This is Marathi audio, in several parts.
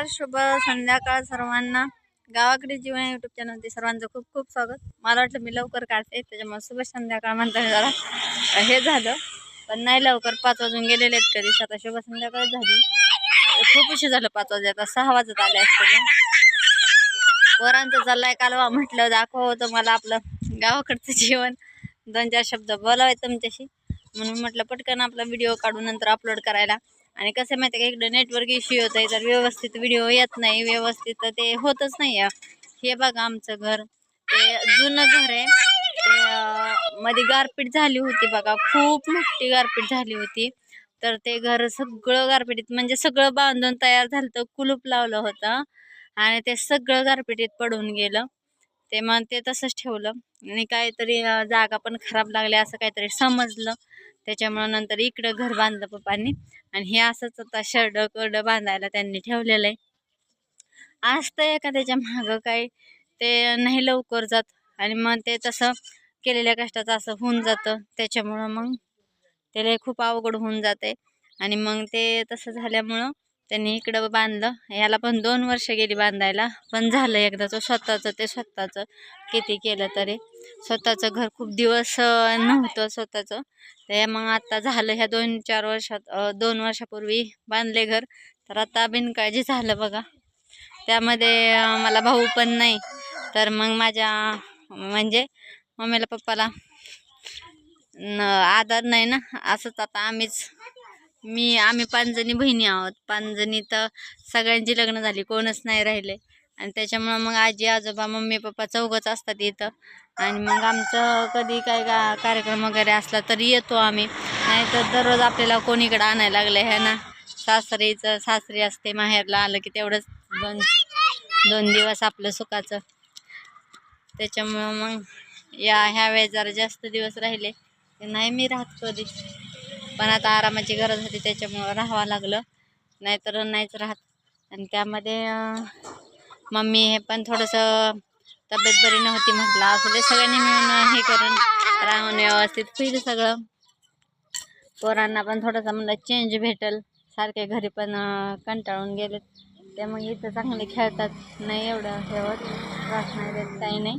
नमस्कार शुभ संध्याकाळ सर्वांना. गावाकडे जीवन युट्यूब चॅनलमध्ये सर्वांचं खूप खूप स्वागत. मला वाटलं मी लवकर काढते त्याच्यामुळे शुभ संध्याकाळ म्हणता जरा हे झालं. पण नाही लवकर पाच वाजून गेलेले आहेत कधीच आता शुभ संध्याकाळ झाली. खूप उशीर झालं पाच वाजे आता सहा वाजत आले असते पोरांचं चाललाय कालवा म्हटलं दाखवा होतं मला आपलं गावाकडचं जीवन. दोन चार शब्द बोलावे तुमच्याशी. म्हणून म्हटलं पटकन आपला व्हिडिओ काढून नंतर अपलोड करायला. आणि कसं माहिती आहे का इकडं नेटवर्क इश्यू होत आहे तर व्यवस्थित व्हिडिओ येत नाही व्यवस्थित तर ते होतच नाही आहे. हे बघा आमचं घर. ते जुनं घर आहे. ते मध्ये गारपीट झाली होती बघा. खूप मोठी गारपीट झाली होती. तर ते घर सगळं गारपिटीत म्हणजे सगळं बांधून तयार झालं तर कुलूप लावलं होतं. आणि ते सगळं गारपिटीत पडून गेलं. ते मग ते तसंच ठेवलं. आणि काहीतरी जागा पण खराब लागली असं काहीतरी समजलं. त्याच्यामुळं नंतर इकडं घर बांधलं पप्पांनी. आणि हे असंच आता शर्ड कर्ड बांधायला त्यांनी ठेवलेलं आहे. असतं एखाद्याच्या मागं काही ते नाही लवकर जात. आणि मग ते तसं केलेल्या कष्टाचं असं होऊन जातं. त्याच्यामुळं मग त्याला खूप अवघड होऊन जाते आणि मग ते तसं झाल्यामुळं त्यांनी इकडं बांधलं. याला पण दोन वर्ष गेली बांधायला. पण झालं एकदाचं स्वतःचं ते स्वतःचं किती केलं तरी. स्वतःचं घर खूप दिवस नव्हतं स्वतःचं. ते मग आता झालं ह्या दोन चार वर्षात दोन वर्षापूर्वी बांधले घर. तर आता बिनकाळजी झालं बघा. त्यामध्ये मला भाऊ पण नाही. तर मग माझ्या म्हणजे मम्मीला पप्पाला न आधार नाही ना? असंच आता आम्हीच मी आम्ही पाचजणी बहिणी आहोत. पाचजणी तर सगळ्यांची लग्न झाली. कोणच नाही राहिले. आणि त्याच्यामुळं मग आजी आजोबा मम्मी पप्पा चौघच असतात इथं. आणि मग आमचं कधी काय का कार्यक्रम वगैरे असला तरी येतो आम्ही. नाही तर दररोज आपल्याला कोणीकडं आणायला लागलं आहे ना? सासरीचं सासरी असते माहेरला आलं की तेवढंच दोन दोन दिवस आपलं सुखाचं. त्याच्यामुळं मग या ह्या वेळेस जरा जास्त दिवस राहिले. नाही मी राहत कधी. पण आता आरामाची गरज होती त्याच्यामुळं राहावं लागलं. नाहीतर नाहीच राहत. आणि त्यामध्ये मम्मी हे पण थोडंसं तब्येत बरी नव्हती म्हटलं. असं ते सगळ्यांनी मिळून हे करून राहून व्यवस्थित फिर सगळं. पोरांना पण थोडंसं म्हणलं चेंज भेटेल. सारखे घरी पण कंटाळून गेलेत. ते मग इथं चांगले खेळतात. नाही एवढं हे होत त्रास नाही देत काही नाही.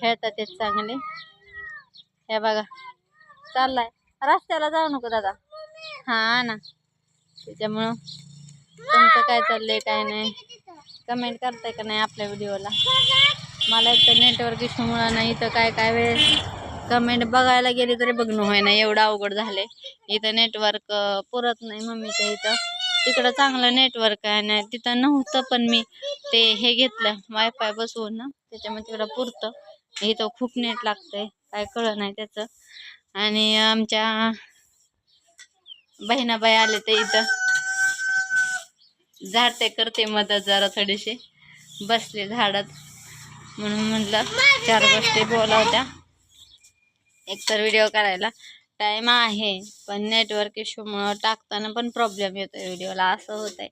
खेळतात ते चांगले. हे बघा. चाललाय. रस्त्याला जाऊ नको दादा. हां ना. त्याच्यामुळं तुमचं काय चाललंय काय नाही. कमेंट करताय का नाही आपल्या व्हिडिओला? मला एक तर नेटवर्क इश्यूमुळं नाही इथं काय काय वेळेस कमेंट बघायला गेली तरी बघणं होय ना एवढं अवघड झाले इथं नेटवर्क पुरत नाही मम्मीच्या इथं. तिकडं चांगलं नेटवर्क आहे ना तिथं नव्हतं पण मी ते हे घेतलं वायफाय बसवून ना त्याच्यामुळे तिकडं पुरतं. इथं खूप नेट लागतंय काय कळलं नाही त्याचं. आणि आमच्या बहिणाबाई आले ते इथं. झाड ते करते मदत जरा थोडीशी. बसले झाडात. म्हणून म्हटलं चार गोष्टी बोलावत्या. एक तर व्हिडिओ करायला टाईम आहे पण नेटवर्क इश्यूमुळं टाकताना पण प्रॉब्लेम येतोय व्हिडिओला असं होत आहे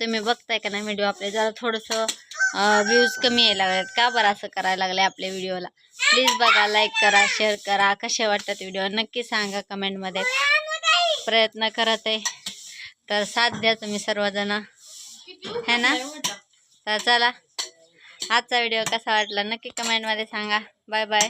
तुम्ही बघताय का नाही व्हिडिओ आपले? जरा थोडंसं व्ह्यूज कमी यायला लागलेत. का बरं असं करायला लागलं आपल्या व्हिडिओला प्लीज बघा लाईक करा शेअर करा. कसे वाटतात व्हिडिओ नक्की सांगा कमेंटमध्ये प्रयत्न करत आहे तर साथ द्या तुम्ही सर्वजण. है ना? तर चला आजचा व्हिडिओ कसा वाटला नक्की कमेंटमध्ये सांगा. Bye bye